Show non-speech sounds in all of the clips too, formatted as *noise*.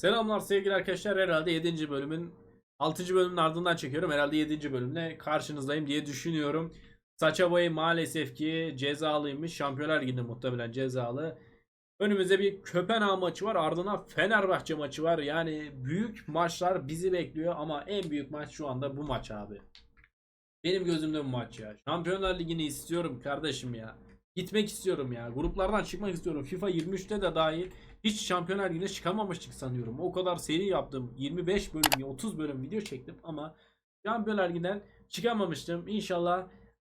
Selamlar sevgili arkadaşlar. Herhalde 7. bölümün 6. bölümün ardından çekiyorum. Herhalde 7. bölümle karşınızdayım diye düşünüyorum. Saça Boy maalesef ki cezalıymış. Şampiyonlar Ligi'nde muhtemelen cezalı. Önümüzde bir Köpenhag maçı var. Ardından Fenerbahçe maçı var. Yani büyük maçlar bizi bekliyor ama en büyük maç şu anda bu maç abi. Benim gözümde bu maç ya. Şampiyonlar Ligi'ni istiyorum kardeşim ya. Gitmek istiyorum ya. Gruplardan çıkmak istiyorum. FIFA 23'te de dahil hiç Şampiyonlar Ligi'ne çıkamamıştık sanıyorum. O kadar seri yaptım. 25 bölüm, 30 bölüm video çektim ama Şampiyonlar Ligi'nden çıkamamıştım. İnşallah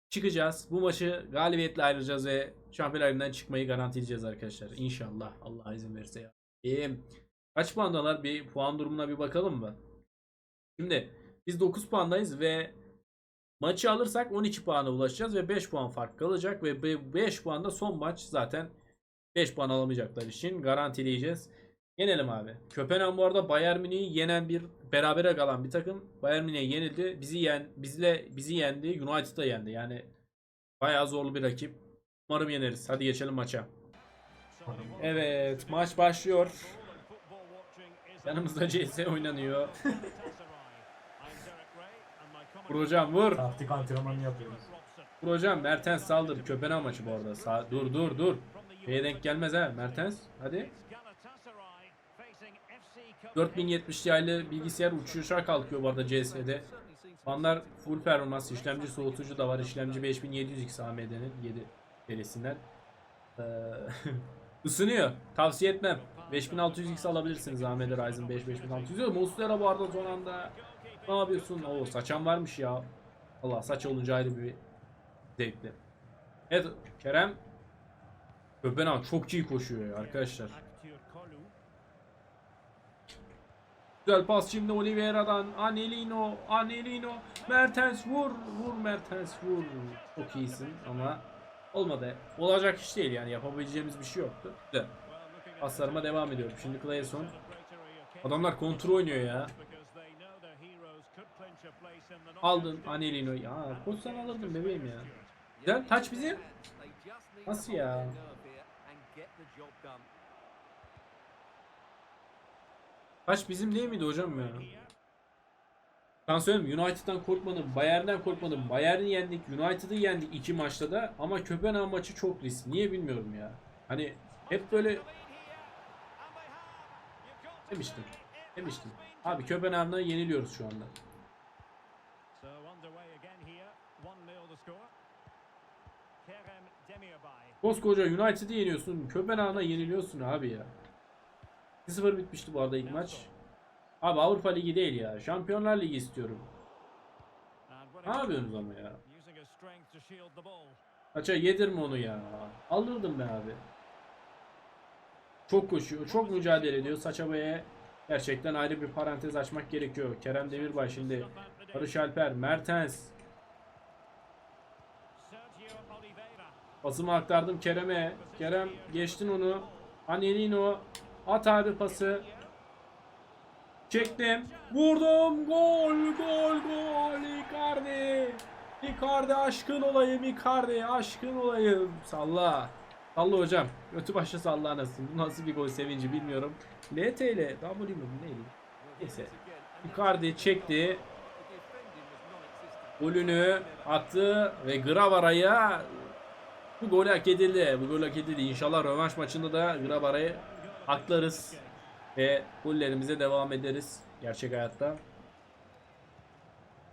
çıkacağız. Bu maçı galibiyetle ayrılacağız ve Şampiyonlar Ligi'nden çıkmayı garantileyeceğiz arkadaşlar. İnşallah. Allah izin verirse ya. Ee, kaç puandalar? Bir puan durumuna bir bakalım mı? Şimdi biz 9 puandayız ve maçı alırsak 12 puana ulaşacağız ve 5 puan fark kalacak ve 5 puanda son maç zaten 5 puan alamayacaklar için garantileyeceğiz. Yenelim abi. Köpenhag bu arada Bayern Münih'i yenen bir berabere kalan bir takım. Bayern Münih'e yenildi. Bizi yen bizle bizi yendi. United'da yendi. Yani bayağı zorlu bir rakip. Umarım yeneriz. Hadi geçelim maça. Evet, maç başlıyor. Yanımızda CS oynanıyor. *laughs* Hocam vur. Taktik antrenmanı yapıyoruz. Hocam Mertens saldır. Köpenhag maçı bu arada. Sa- dur dur dur. Şeye denk gelmez ha Mertens. Hadi. 4070 yaylı bilgisayar uçuşa kalkıyor bu arada CS'de. Fanlar full performans işlemci soğutucu da var. İşlemci 5700X AMD'nin 7 serisinden. Ee, *laughs* ısınıyor. Tavsiye etmem. 5600X alabilirsiniz AMD Ryzen 5 5600. Monstera bu arada son anda. Ne yapıyorsun? Oo saçan varmış ya. Allah saç olunca ayrı bir zevkli. Evet Kerem Köpenhag çok iyi koşuyor ya arkadaşlar. Güzel pas şimdi Oliveira'dan. Anelino, Anelino. Mertens vur, vur Mertens vur. Çok iyisin ama olmadı. Olacak iş değil yani yapabileceğimiz bir şey yoktu. Güzel. Paslarıma devam ediyorum. Şimdi Clayson. Adamlar kontrol oynuyor ya. Aldın Anelino. Ya koşsan alırdın bebeğim ya. Güzel taç bizim. Nasıl ya? Taç bizim değil miydi hocam ya? Ben söyleyeyim United'dan korkmadım, Bayern'den korkmadım. Bayern'i yendik, United'ı yendik iki maçta da ama Köpenhag maçı çok risk. Niye bilmiyorum ya. Hani hep böyle demiştim. Demiştim. Abi Köpenhag'dan yeniliyoruz şu anda. Koskoca United'ı yeniyorsun. Köpenhag'a yeniliyorsun abi ya. 2-0 bitmişti bu arada ilk maç. Abi Avrupa Ligi değil ya. Şampiyonlar Ligi istiyorum. Ne yapıyorsunuz ama ya? Kaça yedirme onu ya. Alırdım ben abi. Çok koşuyor. Çok mücadele ediyor. Saça Boya'ya gerçekten ayrı bir parantez açmak gerekiyor. Kerem Demirbay şimdi. Barış Alper. Mertens. Pasımı aktardım Kerem'e. Kerem geçtin onu. Anelino. At abi pası. Çektim. Vurdum. Gol, gol, gol. Icardi. Icardi aşkın olayım Icardi. Aşkın olayım. Salla. Salla hocam. Götü başı salla anasını. Bu nasıl bir gol sevinci bilmiyorum. LT ile W bu neydi? Neyse. Icardi çekti. Golünü attı ve Gravara'ya bu gol hak edildi. Bu gol hak edildi. İnşallah rövanş maçında da Gravara'yı aklarız. Ve gollerimize devam ederiz. Gerçek hayatta.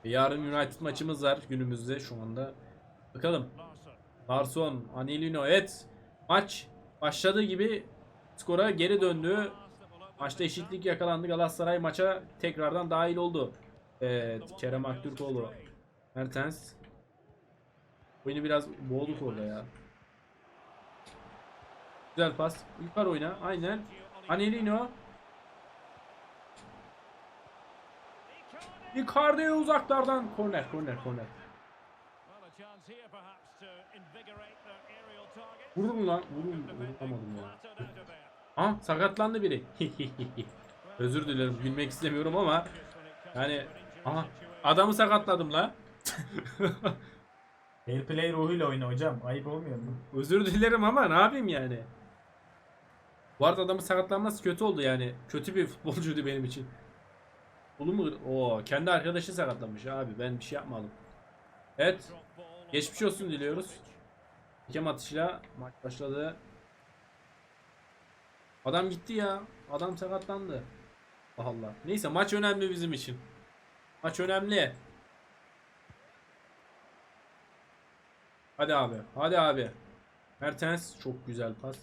Yarın United maçımız var günümüzde şu anda. Bakalım. Larson, Anelino evet. Maç başladığı gibi skora geri döndü. Maçta eşitlik yakalandı. Galatasaray maça tekrardan dahil oldu. Evet. Kerem Aktürkoğlu. Mertens. Oyunu biraz boğduk orada ya. Güzel pas. Yukarı oyna. Aynen. Anelino. Icardi uzaklardan korner korner korner. Vurdum mu lan? Vurdum. Vuramadım ya. Ha sakatlandı biri. *laughs* Özür dilerim gülmek istemiyorum ama yani aha adamı sakatladım la. *laughs* Fair play ruhuyla oyna hocam. Ayıp olmuyor mu? Özür dilerim ama ne yapayım yani? Bu arada adamın sakatlanması kötü oldu yani. Kötü bir futbolcuydu benim için. Bunu mu? Oo, kendi arkadaşı sakatlamış abi. Ben bir şey yapmadım. Evet. Geçmiş olsun diliyoruz. Hakem atışıyla maç başladı. Adam gitti ya. Adam sakatlandı. Allah Allah. Neyse maç önemli bizim için. Maç önemli. Hadi abi. Hadi abi. Mertens çok güzel pas.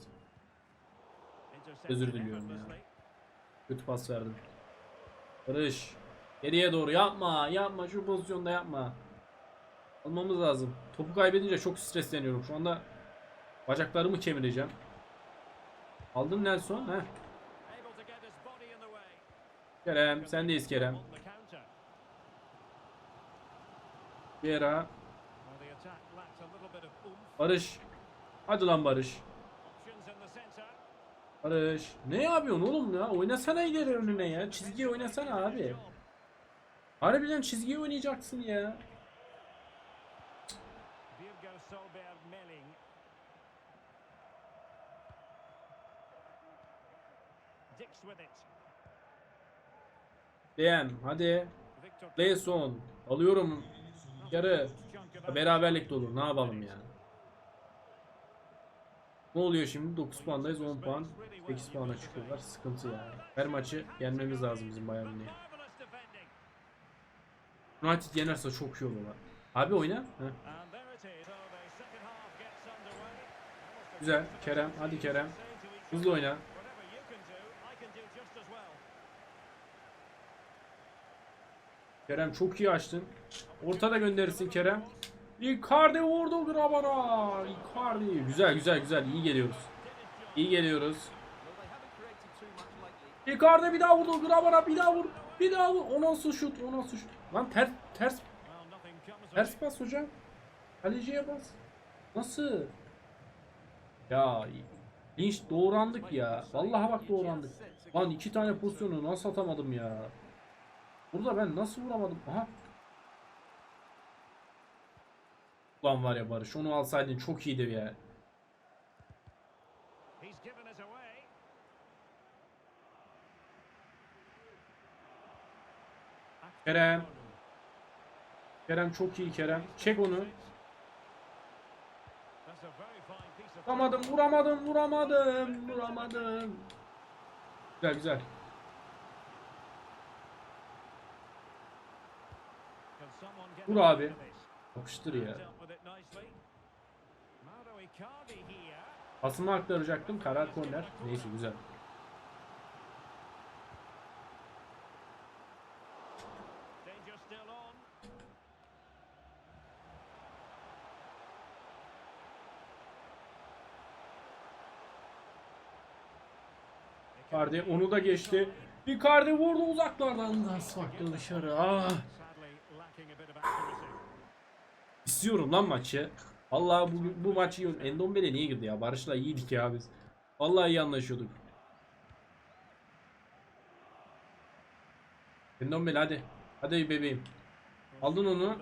Özür diliyorum ya. Kötü pas verdim. Barış. Geriye doğru yapma. Yapma. Şu pozisyonda yapma. Almamız lazım. Topu kaybedince çok stresleniyorum. Şu anda bacaklarımı kemireceğim. Aldın Nelson. Heh. Kerem. Sendeyiz Kerem. Viera. Barış. Hadi lan Barış. Barış. Ne yapıyorsun oğlum ya? Oynasana ileri önüne ya. Çizgiye oynasana abi. Harbiden çizgiye oynayacaksın ya. DM hadi. Leson. Alıyorum. Yarı. Beraberlik de olur. Ne yapalım ya? Ne oluyor şimdi? 9 puandayız. 10 puan. 8 puana çıkıyorlar. Sıkıntı ya. Her maçı yenmemiz lazım bizim Bayern Münih'e. United yenerse çok iyi olur. lan. Abi oyna. Heh. Güzel. Kerem. Hadi Kerem. Hızlı oyna. Kerem çok iyi açtın. Ortada gönderirsin Kerem. Icardi vurdu Graban'a. Icardi. Güzel güzel güzel. İyi geliyoruz. İyi geliyoruz. Icardi bir daha vurdu. Graban'a bir daha vur. Bir daha vur. O nasıl şut? O nasıl şut? Lan ters ters ters bas hocam. Kaleciye bas. Nasıl? Ya linç doğrandık ya. Vallahi bak doğrandık. Lan iki tane pozisyonu nasıl atamadım ya? Burada ben nasıl vuramadım? Aha. Ulan var ya Barış onu alsaydın çok iyiydi ya. Kerem. Kerem çok iyi Kerem. Çek onu. Vuramadım, vuramadım, vuramadım, vuramadım. Güzel güzel. Vur abi. Yapıştır ya. Pasımı aktaracaktım. Karar korner. Neyse güzel. Icardi onu da geçti. Icardi vurdu uzaklardan. Nasıl dışarı. Ah. İstiyorum lan maçı. Vallahi bu, bu maçı yiyorum. Endombele niye girdi ya? Barış'la iyiydik ya biz. Vallahi iyi anlaşıyorduk. Endombele hadi. Hadi bebeğim. Aldın onu. Ya.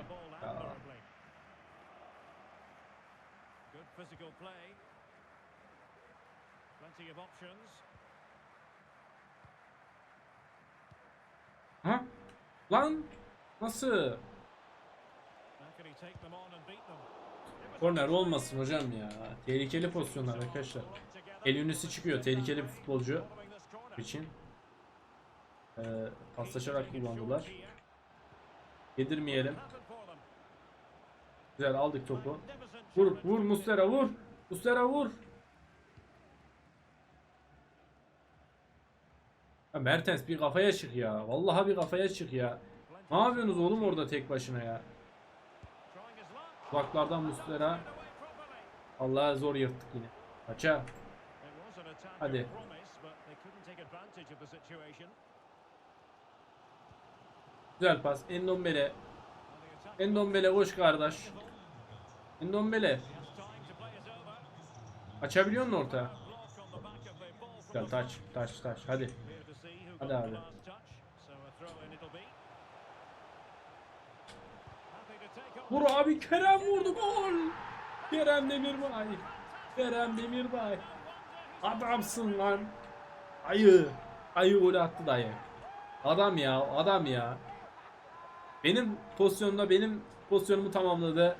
Ha? Lan nasıl? Korner olmasın hocam ya. Tehlikeli pozisyonlar arkadaşlar. El ünlüsü çıkıyor. Tehlikeli bir futbolcu için. Ee, paslaşarak kullandılar. Yedirmeyelim. Güzel aldık topu. Vur vur Muslera vur. Muslera vur. Ya Mertens bir kafaya çık ya. Vallahi bir kafaya çık ya. Ne yapıyorsunuz oğlum orada tek başına ya? Kulaklardan Muslera. Allah'a zor yırttık yine. Kaça. Hadi. Güzel pas. Endombele. Endombele koş kardeş. Endombele. Açabiliyor musun orta? Güzel taç. Taç taç. Hadi. Hadi abi. Vur abi Kerem vurdu gol. Kerem Demirbay. Kerem Demirbay. Adamsın lan. Ayı. Ayı golü attı dayı. Adam ya adam ya. Benim pozisyonumda benim pozisyonumu tamamladı.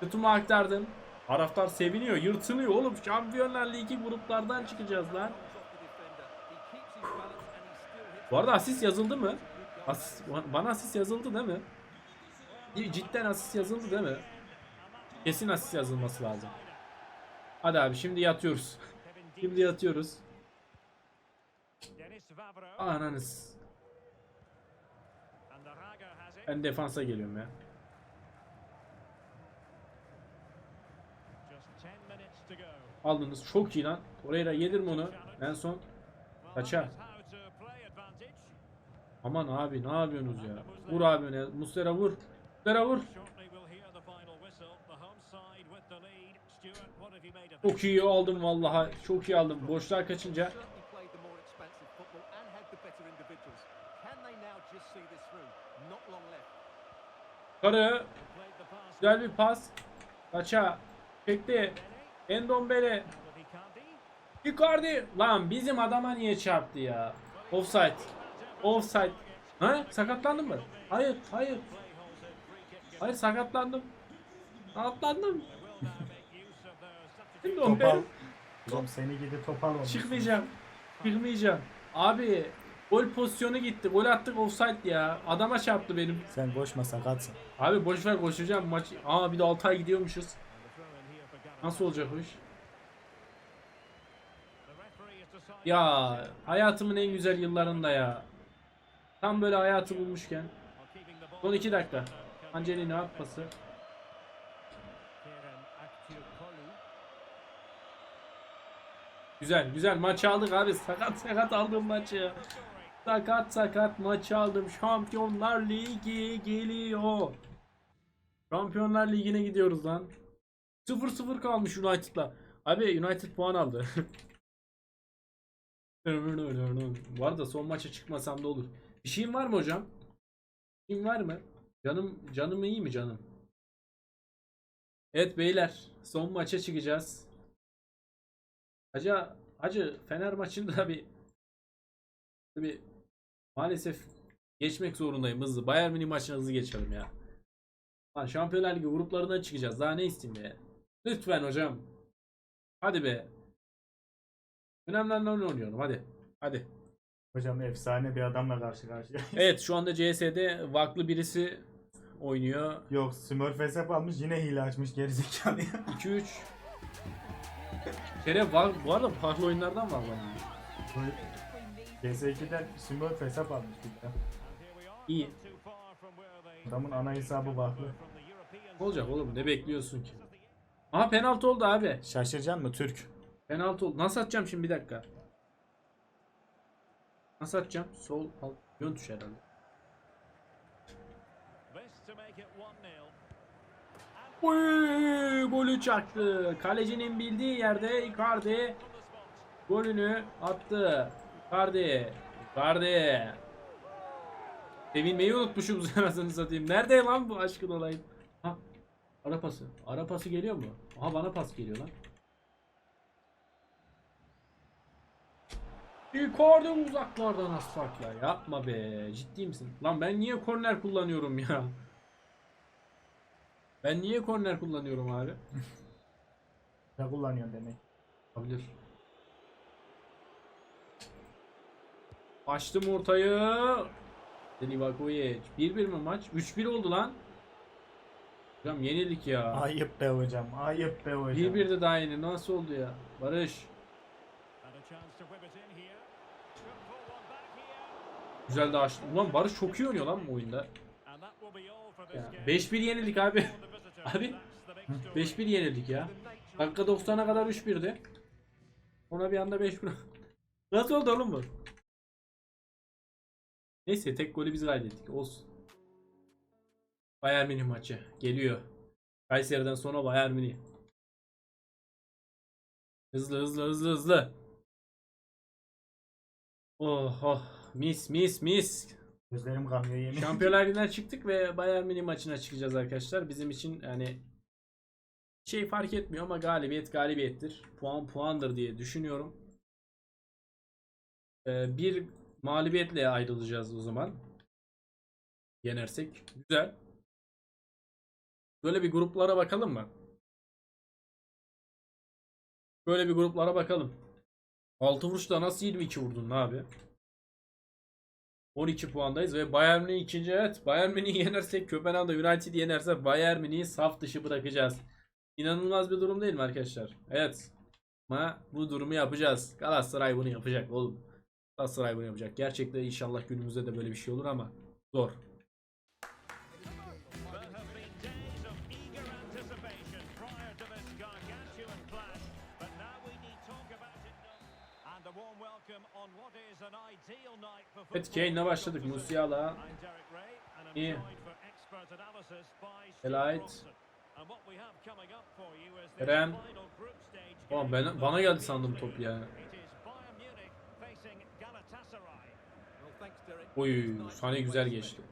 Tutumu aktardım. Taraftar seviniyor, yırtınıyor oğlum. Şampiyonlar Ligi gruplardan çıkacağız lan. Bu arada asist yazıldı mı? As bana asist yazıldı değil mi? Cidden asist yazıldı değil mi? Kesin asist yazılması lazım. Hadi abi şimdi yatıyoruz. *laughs* Şimdi yatıyoruz. Ananız. Ben defansa geliyorum ya. Aldınız. Çok iyi lan. Torreira yedir onu. En son. Kaça? Aman abi ne yapıyorsunuz ya? Vur abi öne. Muslera vur. Muslera vur. Çok iyi aldım vallahi. Çok iyi aldım. Boşluğa kaçınca. Karı. Güzel bir pas. Kaça. Çekti. Endombele. Icardi. Lan bizim adama niye çarptı ya? Offside. Offside. Ha? Sakatlandın mı? Hayır, hayır. Hayır sakatlandım. Atlandım. Şimdi Topal. Endombele. Oğlum seni gidi topal olmuş. Çıkmayacağım. Çıkmayacağım. Abi gol pozisyonu gitti. Gol attık offside ya. Adama çarptı benim. Sen koşma sakatsın. Abi boş ver koşacağım maç. Aa bir de 6 ay gidiyormuşuz. Nasıl olacak o iş? Ya hayatımın en güzel yıllarında ya. Tam böyle hayatı bulmuşken. Son 2 dakika. Angelino at pası. Güzel güzel maç aldık abi. Sakat sakat aldım maçı. Sakat sakat maç aldım. Şampiyonlar Ligi geliyor. Şampiyonlar Ligi'ne gidiyoruz lan. 0-0 kalmış United'la. Abi United puan aldı. *laughs* Bu arada son maça çıkmasam da olur. Bir şeyin var mı hocam? Bir şeyin var mı? Canım canım iyi mi canım? Evet beyler son maça çıkacağız. Hacı, hacı Fener maçında bir bir maalesef geçmek zorundayım hızlı. Bayern Münih maçına hızlı geçelim ya. Lan Şampiyonlar Ligi gruplarından çıkacağız. Daha ne isteyeyim be? Lütfen hocam. Hadi be. Önemli olan oynuyorum. Hadi. Hadi. Hocam efsane bir adamla karşı karşıya. Evet şu anda CS'de vaklı birisi oynuyor. Yok Smurf hesap almış yine hile açmış gerizekalı ya. 2-3 *laughs* Şeref var. Bu arada farklı oyunlardan var bana. PS2'den Smurf hesap almış bir de. İyi. Adamın ana hesabı. Ne olacak oğlum? Ne bekliyorsun ki? Aha penaltı oldu abi. Şaşıracaksın mı Türk? Penaltı oldu. Nasıl atacağım şimdi bir dakika. Nasıl atacağım? Sol alt yön tuş herhalde. Oy, golü çaktı. Kalecinin bildiği yerde Icardi golünü attı. Icardi. Icardi. Sevinmeyi unutmuşum *laughs* anasını satayım. Nerede lan bu aşkın olayım? Ha. Ara pası. Ara pası geliyor mu? Aha bana pas geliyor lan. Icardi uzaklardan asfakla. Yapma be. Ciddi misin? Lan ben niye korner kullanıyorum ya? Ben niye korner kullanıyorum abi? *laughs* Ne kullanıyorsun demek. Olabilir. Açtım ortayı. Livakovic. 1-1 mi maç? 3-1 oldu lan. Hocam yenildik ya. Ayıp be hocam. Ayıp be hocam. 1-1 de daha yeni. Nasıl oldu ya? Barış. Güzel de açtı. Ulan Barış çok iyi oynuyor lan bu oyunda. Ya, 5-1 yenildik abi. *laughs* Abi 5-1 yenildik ya. Dakika 90'a kadar 3-1'di. Ona bir anda 5-1. *laughs* Nasıl oldu oğlum bu? Neyse tek golü biz kaydettik. Olsun. Bayern Münih maçı geliyor. Kayseri'den sonra Bayern Münih. Hızlı hızlı hızlı hızlı. Oh oh mis mis mis. Gözlerim kanıyor yemin. Şampiyonlar Ligi'nden çıktık ve Bayern Münih maçına çıkacağız arkadaşlar. Bizim için yani şey fark etmiyor ama galibiyet galibiyettir. Puan puandır diye düşünüyorum. Ee, bir mağlubiyetle ayrılacağız o zaman. Yenersek. Güzel. Böyle bir gruplara bakalım mı? Böyle bir gruplara bakalım. 6 vuruşta nasıl 22 vurdun abi? 12 puandayız ve Bayern Münih ikinci evet. Bayern Münih'i yenersek Köpenham'da United yenerse Bayern Münih'i saf dışı bırakacağız. İnanılmaz bir durum değil mi arkadaşlar? Evet. Ama bu durumu yapacağız. Galatasaray bunu yapacak oğlum. Galatasaray bunu yapacak. Gerçekten inşallah günümüzde de böyle bir şey olur ama zor. Evet. Kane'le başladık. Musiala. İyi. Delight. Kerem. Ulan ben, bana geldi sandım top ya. Oy, sahne güzel geçti.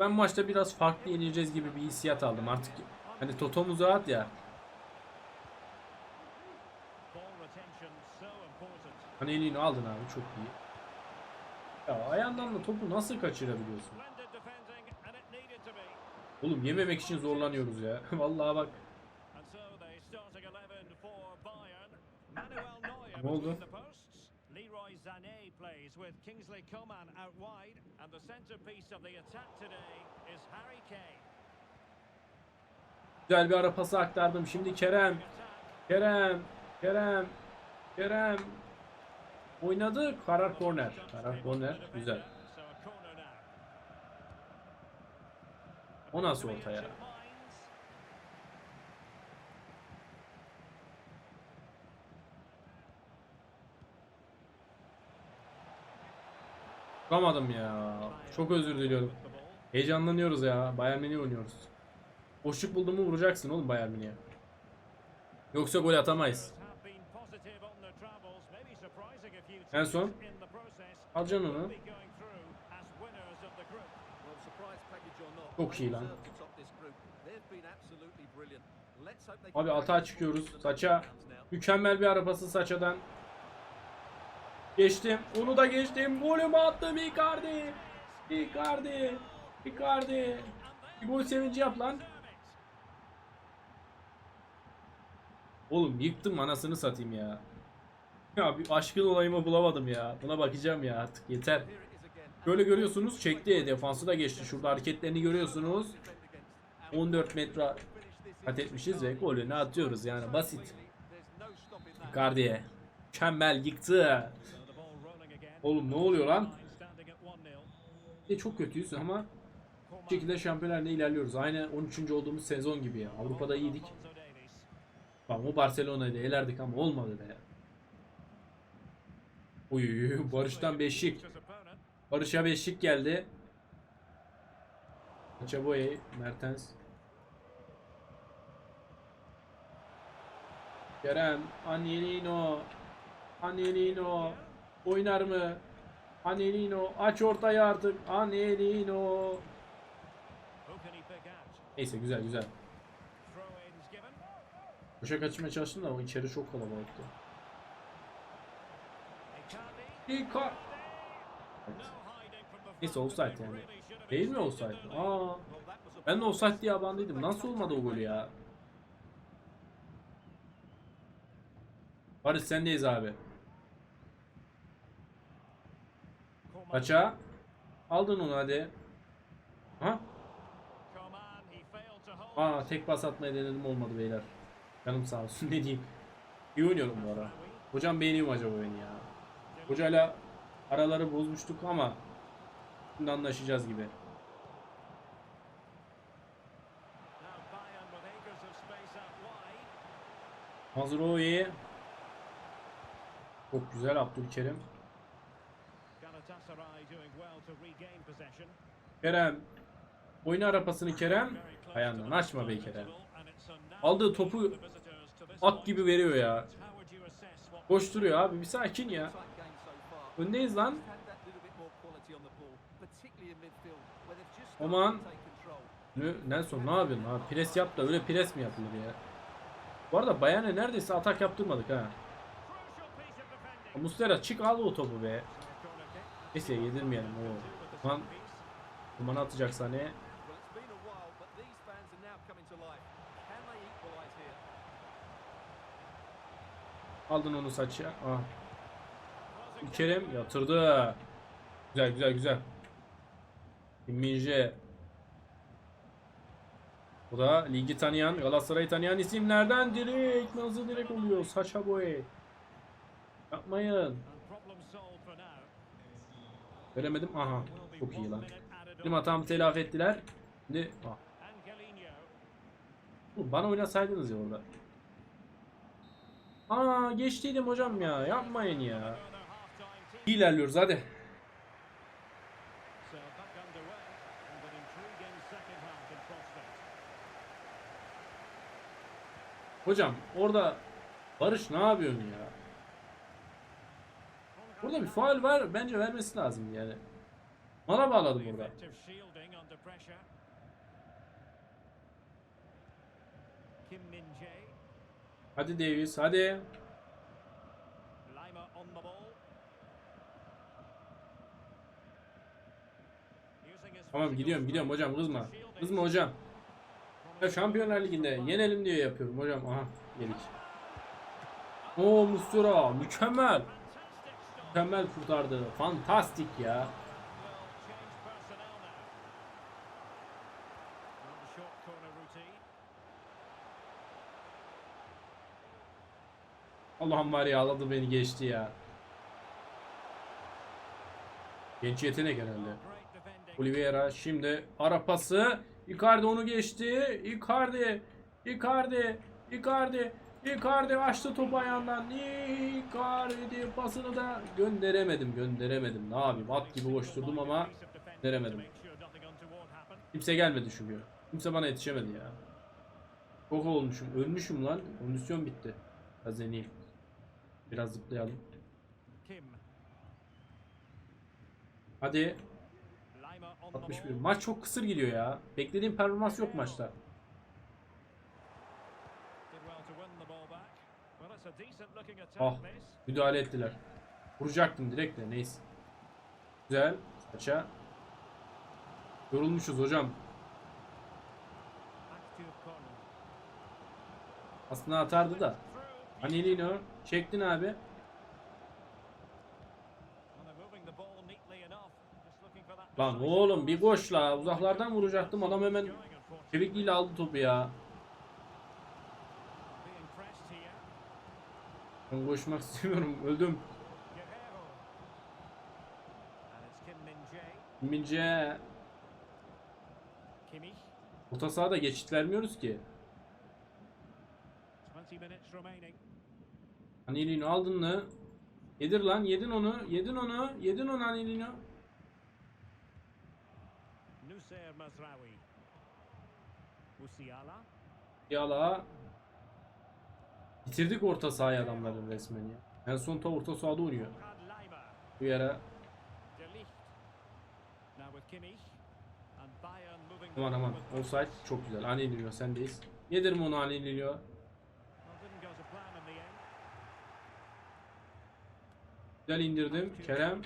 Ben maçta biraz farklı yenileceğiz gibi bir hissiyat aldım artık. Hani Toto'muz rahat ya. Hani elini aldın abi çok iyi. Ya ayağından da topu nasıl kaçırabiliyorsun? Oğlum yememek için zorlanıyoruz ya. *laughs* Vallahi bak. And so the starting 11 for Bayern. Manuel Neuer Ne oldu? Leroy Sané plays with Kingsley Coman out wide. And the centerpiece of the attack today is Harry Kane. Güzel bir ara pası aktardım. Şimdi Kerem. Kerem. Kerem. Kerem. Oynadık. Karar korner. Karar korner. Güzel. O nasıl orta ya? Two minds. Vuramadım ya. Çok özür diliyorum. Heyecanlanıyoruz ya. Bayern Münih oynuyoruz. Boşluk buldun mu vuracaksın oğlum Bayern Münih'e. Yoksa gol atamayız. Surprise package or not, Çok iyi lan. Abi atağa çıkıyoruz. Saça. Mükemmel bir arabası Saça'dan. Geçtim. Onu da geçtim. Golümü attım Icardi. Icardi. Icardi. Bir gol sevinci yap lan. Oğlum yıktım anasını satayım ya. Ya bir aşkın olayımı bulamadım ya. Buna bakacağım ya artık yeter. Böyle görüyorsunuz çekti defansı da geçti. Şurada hareketlerini görüyorsunuz. Defend against. 14 metre kat etmişiz ve golünü atıyoruz yani basit. Icardi'ye. Mükemmel yıktı. Oğlum ne oluyor lan? Standing at 1-0. E çok kötüyüz ama bu şekilde şampiyonlar Ligi'nde ilerliyoruz. Aynı 13. olduğumuz sezon gibi ya. Avrupa'da iyiydik. Tamam o Barcelona'ydı elerdik ama olmadı be. Uy Barış'tan opponent. Barış'a beşlik geldi. Çaboy, Mertens. Kerem, Angelino. Angelino. Oynar mı? Angelino. Aç ortayı artık. Out? Neyse güzel güzel. Boşa kaçmaya çalıştım da o içeri çok kalabalıktı. Neyse offside yani. Değil mi offside? Aa. Ben de offside diye abandıydım. Nasıl olmadı o golü ya? Barış sendeyiz abi. Kaça? Aldın onu hadi. Ha? Aa tek pas atmayı denedim olmadı beyler. Canım sağ olsun *laughs* ne diyeyim. İyi oynuyorum bu ara. Hocam beğeniyor mu acaba beni ya? Hocayla araları bozmuştuk ama şimdi anlaşacağız gibi. Mazrui. Çok güzel Abdülkerim. Kerem. Oyna arapasını Kerem. Ayağından açma be Kerem. Aldığı topu at gibi veriyor ya. Koşturuyor abi bir sakin ya. Öndeyiz lan. Aman. Nelson ne yapıyorsun abi? Pres yap da öyle pres mi yapılır ya? Bu arada Bayern'e neredeyse atak yaptırmadık ha. Muslera çık al o topu be. Neyse yedirmeyelim. Oo. Lan duman atacak sahneye. Aldın onu saçı. Ah. Kerem yatırdı. Güzel güzel güzel. Minje. Bu da ligi tanıyan, Galatasaray'ı tanıyan isimlerden direkt nasıl direkt oluyor? Saşa Boy. Yapmayın. Veremedim. Aha. Çok iyi lan. Benim hatamı telafi ettiler. Şimdi ah. Bana oynasaydınız ya orada. Aa geçtiydim hocam ya. Yapmayın ya. İyi ilerliyoruz hadi. Hocam orada Barış ne yapıyorsun ya? Burada bir faul var. Bence vermesi lazım yani. Mala bağladı burada. Hadi Davis hadi. Tamam gidiyorum gidiyorum hocam kızma. Kızma hocam. Ya Şampiyonlar Ligi'nde yenelim diye yapıyorum hocam. Aha yedik. Oo Mustura mükemmel. Mükemmel kurtardı. Fantastik ya. Allah'ım var ya ağladı beni geçti ya. Genç yetenek herhalde. Oliveira şimdi ara pası. Icardi onu geçti. Icardi. Icardi. Icardi. Icardi açtı topu ayağından. Icardi pasını da gönderemedim. Gönderemedim. Ne yapayım? At gibi koşturdum ama gönderemedim. Kimse gelmedi çünkü. Kimse bana yetişemedi ya. Çok olmuşum. Ölmüşüm lan. Kondisyon bitti. Yeniyim. Biraz zıplayalım. Hadi. Lima on the 61. ball. Maç çok kısır gidiyor ya. Beklediğim performans yok maçta. Ah. Müdahale ettiler. Vuracaktım direkt de neyse. Güzel. Saça. Yorulmuşuz hocam. Aslında atardı da. Anelino. Çektin abi. Lan oğlum bir koş la. Uzaklardan vuracaktım. Adam hemen çevikliğiyle aldı topu ya. Ben koşmak *laughs* istemiyorum. Öldüm. Mince. Orta sahada geçit vermiyoruz ki. 20 minutes remaining. Anelino aldın mı? Yedir lan. Yedin onu. Yedin onu. Yedin onu Anelino. Nusayr Mazraoui. Musiala. Yala. Bitirdik orta sahayı adamların resmen ya. En son ta orta sahada oynuyor. Bu yere aman aman. Offside çok güzel. Anelino sendeyiz. Yedirim onu Anelino. Well, didn't go to plan in the end. Güzel indirdim. Kerem.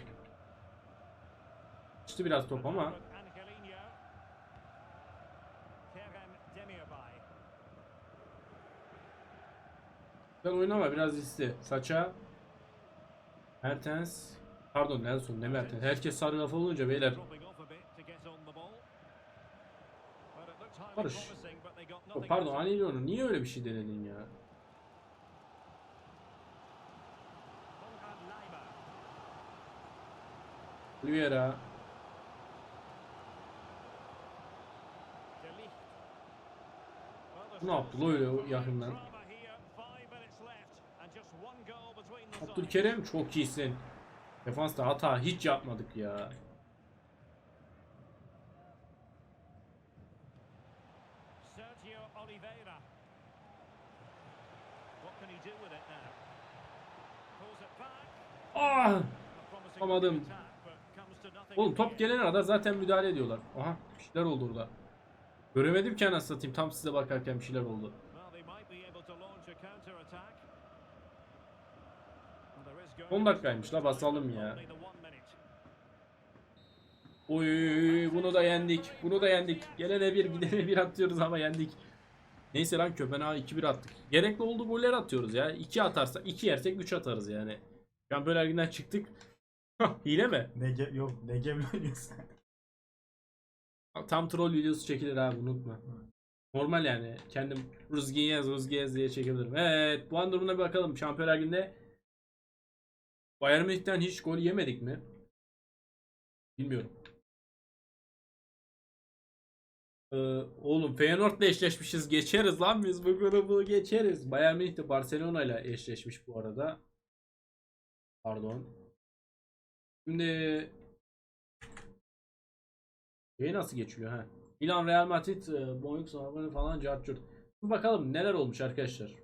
Çıktı biraz top ama. With Angelino. Kerem Demirbay. Güzel oynama biraz riskli. Saça. Mertens. Pardon Nelson ne Mertens. Herkes sarı kafa olunca beyler. Barış. Oh, pardon. Anelino niye öyle bir şey denedin ya? Oliveira. Ne yaptı öyle yakından? Abdülkerim çok iyisin. Defansta hata hiç yapmadık ya. Sergio Oliveira. What can he do with it now? Pulls it back. Ah! Yapamadım. Oğlum top gelene kadar zaten müdahale ediyorlar. Aha bir şeyler oldu orada. Göremedim ki anasını satayım. Tam size bakarken bir şeyler oldu. 10 to be dakikaymış la basalım ya. Oy bunu da yendik. Bunu da yendik. Gelene bir gidene bir atıyoruz ama yendik. Neyse lan Köpenham'a 2-1 attık. Gerekli olduğu goller atıyoruz ya. 2 atarsak 2 yersek 3 atarız yani. Şampiyonlar Ligi'nden çıktık. Hile mi? Nege yok Negev'le oynuyorsun. Tam troll videosu çekilir abi unutma. Normal yani. Kendim Ruzgiyez Ruzgiyez diye çekebilirim. Evet bu an durumuna bir bakalım. Şampiyonlar Ligi'nde Bayern Münih'ten hiç gol yemedik mi? Bilmiyorum. Ee, oğlum Feyenoord'la eşleşmişiz. Geçeriz lan biz bu grubu geçeriz. Bayern Münih de Barcelona ile eşleşmiş bu arada. Pardon. Şimdi şey nasıl geçiliyor ha? Milan Real Madrid e, Boeing sınavları falan cartçurt. Bir bakalım neler olmuş arkadaşlar.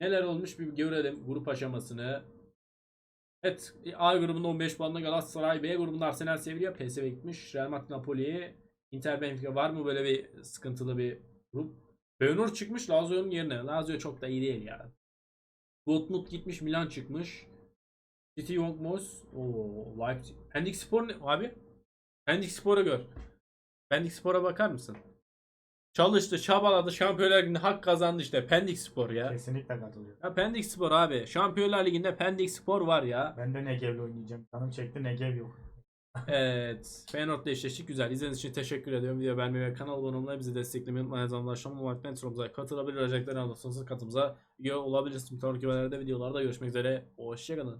Neler olmuş bir görelim grup aşamasını. Evet A grubunda 15 puanla Galatasaray, B grubunda Arsenal Sevilla, PSV gitmiş. Real Madrid Napoli, Inter Benfica var mı böyle bir sıkıntılı bir grup? Feyenoord çıkmış Lazio'nun yerine. Lazio çok da iyi değil ya. Dortmund gitmiş Milan çıkmış. City Young Boys. Oo, Leipzig. Pendik Spor ne? Abi? Pendik Spor'a gör. Pendik Spor'a bakar mısın? Çalıştı, çabaladı, Şampiyonlar Ligi'nde hak kazandı işte. Pendik Spor ya. Kesinlikle katılıyorum. Ya Pendik Spor abi. Şampiyonlar Ligi'nde Pendik Spor var ya. Ben de Negev'le oynayacağım. Canım çekti Negev yok. *laughs* Evet. Feyenoord'la eşleştik. Güzel. İzlediğiniz için teşekkür ediyorum. Video beğenmeyi ve kanal abone olmayı bizi desteklemeyi unutmayın. Aynı zamanda aşağıdan like Metrom'uza katılabilir. Özellikle anlatsanız katımıza üye olabilirsiniz. Sonraki videolarda görüşmek üzere. Hoşçakalın.